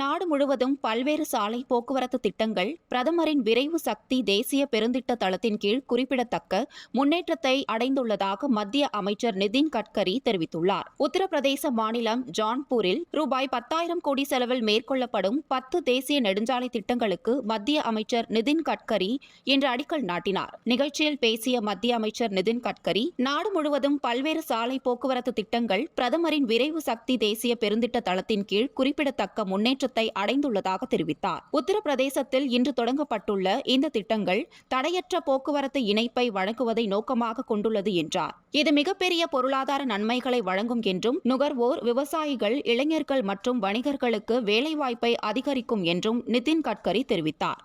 நாடு முழுவதும் பல்வேறு சாலை போக்குவரத்து திட்டங்கள் பிரதமரின் விரைவு சக்தி தேசிய பெருந்திட்ட தளத்தின் கீழ் குறிப்பிடத்தக்க முன்னேற்றத்தை அடைந்துள்ளதாக மத்திய அமைச்சர் நிதின் கட்கரி தெரிவித்துள்ளார். உத்தரப்பிரதேச மாநிலம் ஜான்பூரில் ரூபாய் பத்தாயிரம் கோடி செலவில் மேற்கொள்ளப்படும் பத்து தேசிய நெடுஞ்சாலை திட்டங்களுக்கு மத்திய அமைச்சர் நிதின் கட்கரி இன்று அடிக்கல் நாட்டினார். நிகழ்ச்சியில் பேசிய மத்திய அமைச்சர் நிதின் கட்கரி நாடு முழுவதும் பல்வேறு சாலை போக்குவரத்து திட்டங்கள் பிரதமரின் விரைவு சக்தி தேசிய பெருந்திட்ட தளத்தின் கீழ் குறிப்பிடத்தக்க முன்னேற்ற முன்னேற்றத்தை அடைந்துள்ளதாக தெரிவித்தார். உத்தரப்பிரதேசத்தில் இன்று தொடங்கப்பட்டுள்ள இந்த திட்டங்கள் தடையற்ற போக்குவரத்து இணைப்பை வழங்குவதை நோக்கமாக கொண்டுள்ளது என்றார். இது மிகப்பெரிய பொருளாதார நன்மைகளை வழங்கும் என்றும் நுகர்வோர் விவசாயிகள் இளைஞர்கள் மற்றும் வணிகர்களுக்கு வேலைவாய்ப்பை அதிகரிக்கும் என்றும் நிதின் கட்கரி தெரிவித்தார்.